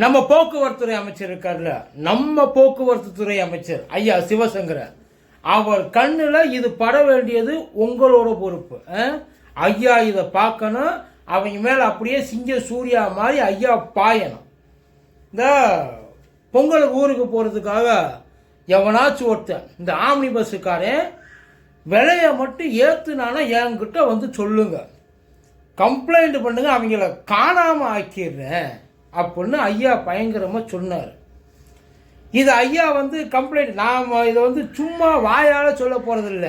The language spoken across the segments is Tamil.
நம்ம போக்குவரத்துறை அமைச்சர் இருக்கார்ல நம்ம போக்குவரத்து துறை அமைச்சர் ஐயா சிவசங்கரன் அவர் கண்ணில் இது பட வேண்டியது உங்களோட பொறுப்பு. ஐயா இதை பார்க்கணும் அவங்க மேலே அப்படியே சிங்க சூர்யா மாதிரி ஐயா பாயணும். இந்த பொங்கல் ஊருக்கு போகிறதுக்காக எவனாச்சும் ஒருத்தன் இந்த ஆம்னி பஸ்ஸுக்காரன் விலையை மட்டும் ஏற்றுனானா என்கிட்ட வந்து சொல்லுங்க. கம்ப்ளைண்ட் பண்ணுங்க அவங்கள காணாமல் ஆக்கிடுறேன். அப்படின்னு ஐயா பயங்கரமாக சொன்னார். இது ஐயா வந்து கம்ப்ளைண்ட் நாம் இதை வந்து சும்மா வாயால் சொல்ல போகிறதில்ல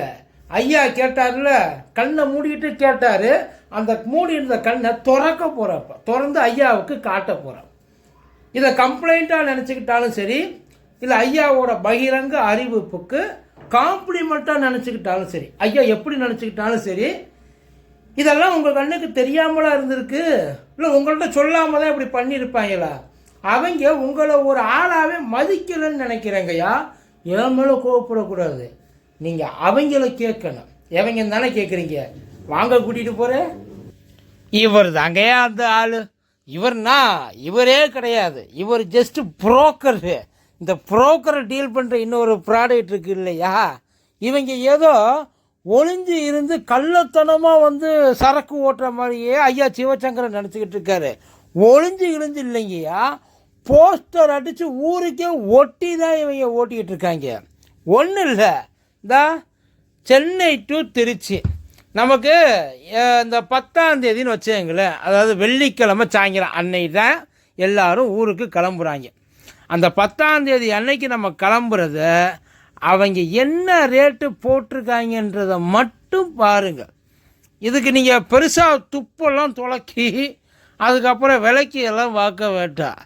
ஐயா கேட்டார்ல கண்ணை மூடிக்கிட்டு கேட்டார். அந்த மூடி இருந்த கண்ணை திறக்க போகிறப்ப திறந்து ஐயாவுக்கு காட்ட போகிறேன் இதை கம்ப்ளைண்ட்டாக நினச்சிக்கிட்டாலும் சரி இல்லை ஐயாவோட பகிரங்க அறிவிப்புக்கு காம்ப்ளிமெண்ட்டாக நினச்சிக்கிட்டாலும் சரி ஐயா எப்படி நினச்சிக்கிட்டாலும் சரி இதெல்லாம் உங்கள் கண்ணுக்கு தெரியாமலா இருந்திருக்கு. இல்லை உங்கள்கிட்ட சொல்லாமல் தான் இப்படி பண்ணியிருப்பாங்களா? அவங்க உங்களை ஒரு ஆளாகவே மதிக்கலைன்னு நினைக்கிறேங்கய்யா. என் மேலே கோவப்படக்கூடாது. நீங்கள் அவங்கள கேட்கணும். எவங்க தானே கேட்குறீங்க வாங்க கூட்டிகிட்டு போகிறேன் இவர் தாங்கய்யா அந்த ஆள். இவர்னா இவரே கிடையாது. இவர் ஜஸ்ட் புரோக்கரு இந்த புரோக்கரை டீல் பண்ணுற இன்னொரு ப்ராடக்ட் இருக்கு இல்லையா? இவங்க ஏதோ ஒளிஞ்சு இருந்து கள்ளத்தனமாக வந்து சரக்கு ஓட்டுற மாதிரியே ஐயா சிவசங்கரன் நினச்சிக்கிட்டு இருக்காரு. ஒளிஞ்சு இழிஞ்சு இல்லைங்கய்யா போஸ்டர் அடித்து ஊருக்கே ஒட்டி தான் இவங்க ஓட்டிக்கிட்டு இருக்காங்க. ஒன்றும் இல்லை. இந்த சென்னை டு திருச்சி. நமக்கு இந்த பத்தாம் தேதின்னு வச்சுங்களேன் அதாவது வெள்ளிக்கிழமை சாயங்காலம் அன்னைக்கு தான் எல்லாரும் ஊருக்கு கிளம்புறாங்க. அந்த பத்தாம் தேதி அன்னைக்கு நம்ம கிளம்புறத அவங்க என்ன ரேட்டு போட்டிருக்காங்கன்றதை மட்டும் பாருங்கள் இதுக்கு நீங்கள் பெருசாக துப்பெல்லாம் துளக்கி அதுக்கப்புறம் விலைக்கு எல்லாம் பார்க்க வேண்டாம்.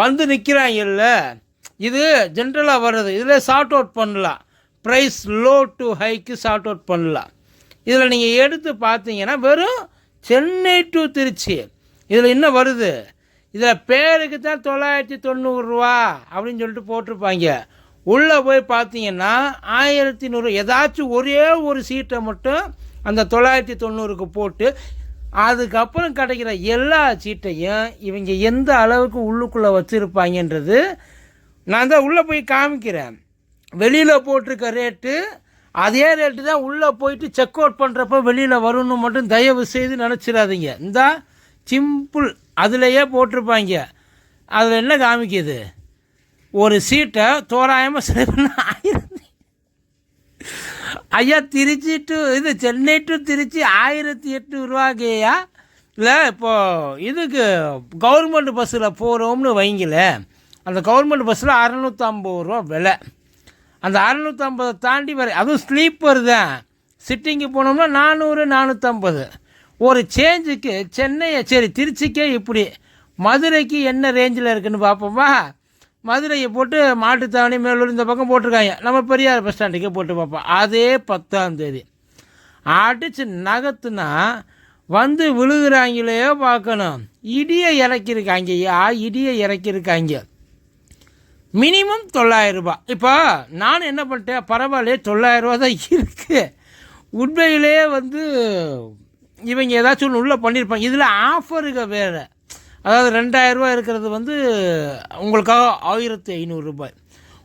வந்து நிற்கிறாங்கல்ல இது ஜென்ரலாக வர்றது. இதில் ஷார்ட் அவுட் பண்ணலாம். ப்ரைஸ் லோ டு ஹைக்கு ஷார்ட் அவுட் பண்ணலாம். இதில் நீங்கள் எடுத்து பார்த்தீங்கன்னா வெறும் சென்னை டு திருச்சி. இதில் என்ன வருது? இதில் பேருக்கு தான் தொள்ளாயிரத்தி தொண்ணூறுரூவா அப்படின்னு சொல்லிட்டு போட்டிருப்பாங்க. உள்ளே போய் பார்த்தீங்கன்னா ஆயிரத்தி நூறு ஏதாச்சும் ஒரே ஒரு சீட்டை மட்டும் அந்த தொள்ளாயிரத்தி தொண்ணூறுக்கு போட்டு அதுக்கப்புறம் கிடைக்கிற எல்லா சீட்டையும் இவங்க எந்த அளவுக்கு உள்ளுக்குள்ளே வச்சுருப்பாங்கன்றது நான் தான் உள்ளே போய் காமிக்கிறேன். வெளியில் போட்டிருக்க ரேட்டு அதே ரேட்டு தான் உள்ளே போயிட்டு செக் அவுட் பண்ணுறப்ப வெளியில் வரும்னு மட்டும் தயவு செய்து நினச்சிடாதீங்க. இந்த சிம்பிள் அதுலேயே போட்டிருப்பாங்க. அதில் என்ன காமிக்குது? ஒரு சீட்டை தோராயமாக சரி பண்ண ஆயிரத்தி ஐயா திருச்சி டு இது சென்னை டு திருச்சி ஆயிரத்தி எட்நூறுவாங்கய்யா இல்லை இப்போது இதுக்கு கவர்மெண்ட் பஸ்ஸில் போகிறோம்னு வைங்கள அந்த கவர்மெண்ட் பஸ்ஸில் அறநூற்றம்பது ரூபா விலை. அந்த அறநூற்றம்பதை தாண்டி வர அதுவும் ஸ்லீப்பர் தான். சிட்டிங்கு போனோம்னா நானூறு நானூற்றம்பது ஒரு சேஞ்சுக்கு சென்னையை சரி திருச்சிக்கே இப்படி. மதுரைக்கு என்ன ரேஞ்சில் இருக்குதுன்னு பார்ப்போமா? மதுரையை போட்டு மாட்டுத்தாவணி மேலூர் இந்த பக்கம் போட்டிருக்காங்க. நம்ம பெரியார் பஸ் ஸ்டாண்டுக்கே போட்டு பார்ப்போம். அதே பத்தாம் தேதி. அடித்து நகத்துனா வந்து விழுகிறாங்களே பார்க்கணும். இடியை இறக்கியிருக்காங்கய்யா இடியை இறக்கியிருக்காங்க. மினிமம் தொள்ளாயிரம் ரூபாய். இப்போ நான் என்ன பண்ணிட்டேன்? பரவாயில்லையே தொள்ளாயிரம் ரூபா தான் இருக்குது உண்மையிலேயே வந்து இவங்க ஏதாச்சும் ஒன்று உள்ளே பண்ணியிருப்பாங்க. இதில் ஆஃபருங்க வேறு. அதாவது ரெண்டாயிரரூபா இருக்கிறது வந்து உங்களுக்காக ஆயிரத்தி ஐநூறுரூபாய்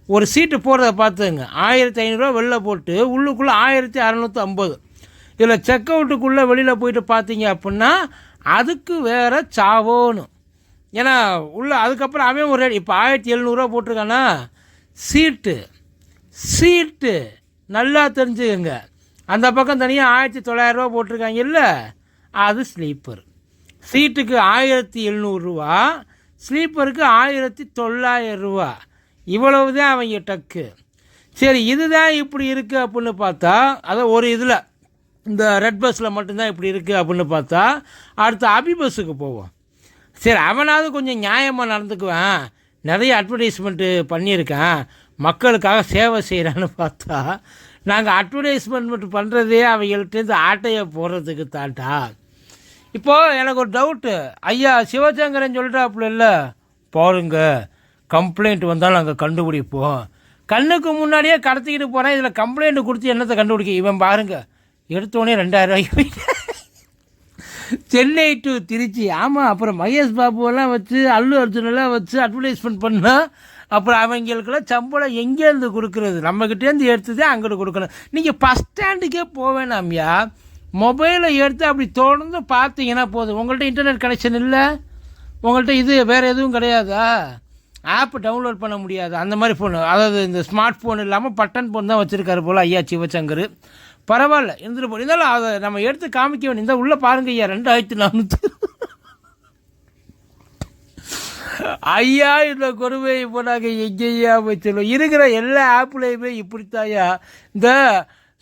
ஒரு சீட்டு போடுறத பார்த்துங்க. ஆயிரத்தி ஐநூறுரூவா வெளில போட்டு உள்ளுக்குள்ளே ஆயிரத்தி அறநூற்றி ஐம்பது. இதில் செக் அவுட்டுக்குள்ளே வெளியில் போயிட்டு பார்த்தீங்க அப்படின்னா அதுக்கு வேறு சாவோணும் ஏன்னா உள்ள அதுக்கப்புறம் அவன் ஒரு ரேட் இப்போ ஆயிரத்தி எழுநூறுவா போட்டிருக்கானா சீட்டு. சீட்டு நல்லா தெரிஞ்சுக்கங்க. அந்த பக்கம் தனியாக ஆயிரத்தி தொள்ளாயிரரூவா போட்டிருக்காங்க இல்லை அது ஸ்லீப்பர் சீட்டுக்கு ஆயிரத்தி எழுநூறுரூவா ஸ்லீப்பருக்கு ஆயிரத்தி தொள்ளாயிரம் ரூபா. இவ்வளவு தான் அவங்க டக்கு. சரி இதுதான் இப்படி இருக்குது அப்படின்னு பார்த்தா அதை ஒரு இதில் இந்த ரெட் பஸ்ஸில் மட்டும்தான் இப்படி இருக்குது அப்படின்னு பார்த்தா அடுத்து அபி பஸ்ஸுக்கு போவோம். சரி அவனாவது கொஞ்சம் நியாயமாக நடந்துக்குவேன். நிறைய அட்வர்டைஸ்மெண்ட்டு பண்ணியிருக்கேன். மக்களுக்காக சேவை செய்கிறான்னு பார்த்தா நாங்கள் அட்வர்டைஸ்மெண்ட் பண்ணுறதே அவங்கள்ட்டேருந்து ஆட்டையை போடுறதுக்கு தாண்டா இப்போது எனக்கு ஒரு டவுட்டு ஐயா சிவசங்கரன் சொல்கிறாப்புல இல்லை? பாருங்க கம்ப்ளைண்ட் வந்தாலும் நாங்கள் கண்டுபிடிப்போம். கண்ணுக்கு முன்னாடியே கடத்திக்கிட்டு போகிறேன் இதில் கம்ப்ளைண்ட் கொடுத்து என்னத்தை கண்டுபிடிக்க? இவன் பாருங்க எடுத்தோடனே ரெண்டாயிரம் ரூபாய்க்கு சென்னை டு திருச்சி. ஆமாம் அப்புறம் மகேஷ் பாபுவெல்லாம் வச்சு அல்லு அர்ஜுனெல்லாம் வச்சு அட்வர்டைஸ்மெண்ட் பண்ணால் அப்புறம் அவங்களுக்கெல்லாம் சம்பளம் எங்கேருந்து கொடுக்குறது? நம்மக்கிட்டேருந்து எடுத்து தான் அங்கிட்டு கொடுக்கணும். நீங்கள் பஸ் ஸ்டாண்டுக்கே போவேணாம்யா மொபைலை எடுத்து அப்படி தொடர்ந்து பார்த்தீங்கன்னா போதும். உங்கள்கிட்ட இன்டர்நெட் கனெக்ஷன் இல்லை? உங்கள்கிட்ட இது வேறு எதுவும் கிடையாதா? ஆப் டவுன்லோட் பண்ண முடியாது. அந்த மாதிரி ஃபோனு அதாவது இந்த ஸ்மார்ட் ஃபோன் இல்லாமல் பட்டன் ஃபோன் தான் வச்சுருக்காரு போல் ஐயா சிவசங்கர். பரவாயில்ல இருந்துட்டு போ இருந்தாலும் அதை நம்ம எடுத்து காமிக்க வேண்டிய இந்த உள்ளே பாருங்க ஐயா ரெண்டாயிரத்தி நானூற்றி ஐயா இந்த குருவை இப்போ நாங்கள் எங்கேயா வச்சிடலாம் இருக்கிற எல்லா ஆப்லேயுமே இப்படித்தாயா இந்த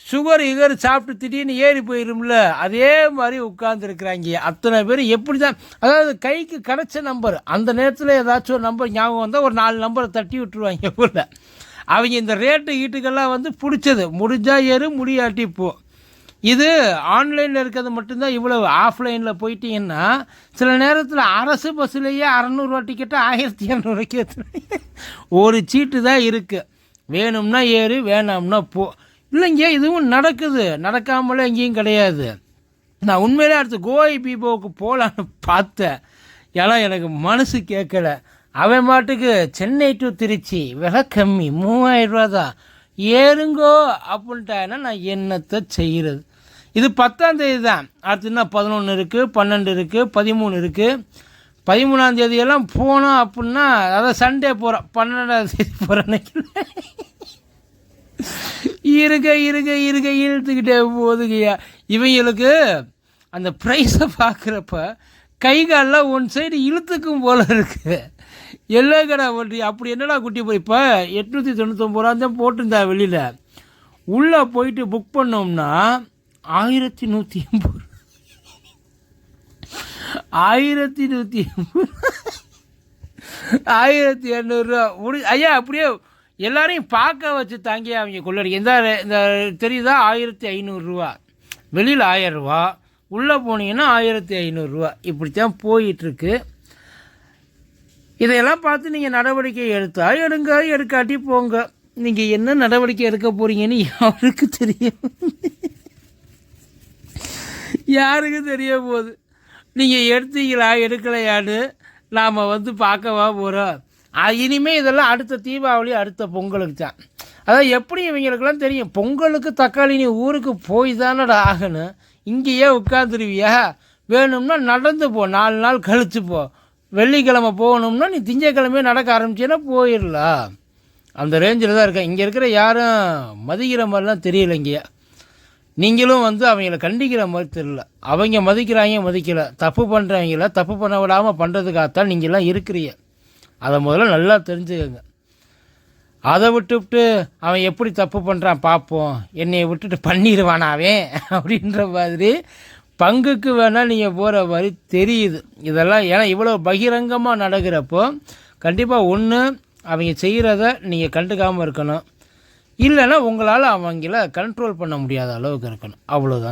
சுகர் இகர் சாப்பிட்டு திடீர்னு ஏறி போயிரும்ல அதே மாதிரி உட்கார்ந்துருக்குறாங்க. அத்தனை பேர் எப்படி தான் அதாவது கைக்கு கிடச்ச நம்பர் அந்த நேரத்தில் ஏதாச்சும் ஒரு நம்பர் ஞாபகம் வந்தால் ஒரு நாலு நம்பரை தட்டி விட்டுருவாங்க ஊரில் அவங்க இந்த ரேட்டு ஈட்டுக்கெல்லாம் வந்து பிடிச்சது. முடிஞ்சால் ஏறு முடியாட்டி போ. இது ஆன்லைனில் இருக்கிறது மட்டும்தான் இவ்வளவு. ஆஃப்லைனில் போயிட்டீங்கன்னா சில நேரத்தில் அரசு பஸ்ஸுலேயே அறநூறுவா டிக்கெட்டு ஆயிரத்தி இரநூறுவாய்க்கு ஒரு சீட்டு தான் இருக்குது வேணும்னா ஏறு வேணாம்னா போ. இல்லைங்க இதுவும் நடக்குது. நடக்காமலே எங்கேயும் கிடையாது. நான் உண்மையிலே அடுத்து கோவை பீபோவுக்கு போகலான்னு பார்த்தேன். ஏன்னா எனக்கு மனசு கேட்கல. அவன் மாட்டுக்கு சென்னை டு திருச்சி விலை கம்மி மூவாயிரம் ரூபா தான். ஏறுங்கோ அப்படின்ட்டாங்கன்னா நான் என்னத்தை செய்கிறது இது பத்தாம் தேதி தான். அடுத்து என்ன பதினொன்று இருக்குது பன்னெண்டு இருக்குது பதிமூணு இருக்குது பதிமூணாம் தேதியெல்லாம் போனோம் அப்படின்னா அதான் சண்டே போகிறோம் பன்னெண்டாம் தேதி போகிறேன் இருக இருக இருக இழுத்துக்கிட்டே போகுதுங்கய்யா இவங்களுக்கு அந்த ப்ரைஸை பார்க்குறப்ப கை காலெலாம் ஒன் சைடு இழுத்துக்கும் போல இருக்குது எல்லோ கடை வண்டி அப்படி என்னடா குட்டி போய் இப்போ எட்நூற்றி தொண்ணூத்தொம்பது ரூபா தான் போட்டிருந்தா வெளியில். உள்ளே போயிட்டு புக் பண்ணோம்னா ஆயிரத்தி நூற்றி எண்பது ஆயிரத்தி நூற்றி எண்பது ஆயிரத்தி எண்ணூறுரூவா முடி ஐயா அப்படியே எல்லாரையும் பார்க்க வச்சு தாங்கி அவங்க கொள்ளடி. இந்த இந்த தெரியுதா? ஆயிரத்தி ஐநூறுரூவா வெளியில் ஆயிரரூவா உள்ளே போனீங்கன்னா ஆயிரத்தி ஐநூறுரூவா இப்படித்தான் போயிட்டுருக்கு. இதையெல்லாம் பார்த்து நீங்கள் நடவடிக்கை எடுத்தா எடுங்க எடுக்காட்டி போங்க. நீங்கள் என்ன நடவடிக்கை எடுக்க போகிறீங்கன்னு யாருக்கு தெரியும்? யாருக்கு தெரிய போகுது? நீங்கள் எடுத்தீங்களா எடுக்கலையான்னு நாம் வந்து பார்க்கவா போகிறோம் இனிமேல் இதெல்லாம் அடுத்த தீபாவளி அடுத்த பொங்கலுக்கு தான். அதான் எப்படி இவங்களுக்கெல்லாம் தெரியும்? பொங்கலுக்கு தக்காளி நீ ஊருக்கு போய் தானடா ஆகணும். இங்கேயே உட்காந்துருவியா வேணும்னா நடந்து போ நாலு நாள் கழித்து போ. வெள்ளிக்கிழமை போகணும்னா நீ திங்கக்கிழமையே நடக்க ஆரம்பிச்சேன்னா போயிடலாம். அந்த ரேஞ்சில் தான் இருக்கேன். இங்கே இருக்கிற யாரும் மதிக்கிற மாதிரிலாம் தெரியல இங்கேயே. நீங்களும் வந்து அவங்கள கண்டிக்கிற மாதிரி தெரியல. அவங்க மதிக்கிறாங்க மதிக்கலை. தப்பு பண்ணுறவங்கள தப்பு பண்ண விடாமல் பண்ணுறதுக்காகத்தான் நீங்கள்லாம் இருக்கிறீங்க. அதை முதல்ல நல்லா தெரிஞ்சுக்கோங்க. அதை விட்டுவிட்டு அவன் எப்படி தப்பு பண்ணுறான் பார்ப்போம் என்னையை விட்டுட்டு பண்ணிடுவானாவே அப்படின்ற மாதிரி பங்குக்கு வேணால் நீங்கள் போகிற மாதிரி தெரியுது. இதெல்லாம் ஏன்னா இவ்வளோ பகிரங்கமாக நடக்கிறப்போ கண்டிப்பாக ஒன்று அவங்க செய்கிறத நீங்கள் கண்டுக்காமல் இருக்கணும். இல்லைன்னா உங்களால் அவங்கள கண்ட்ரோல் பண்ண முடியாத அளவுக்கு இருக்கணும். அவ்வளோதான்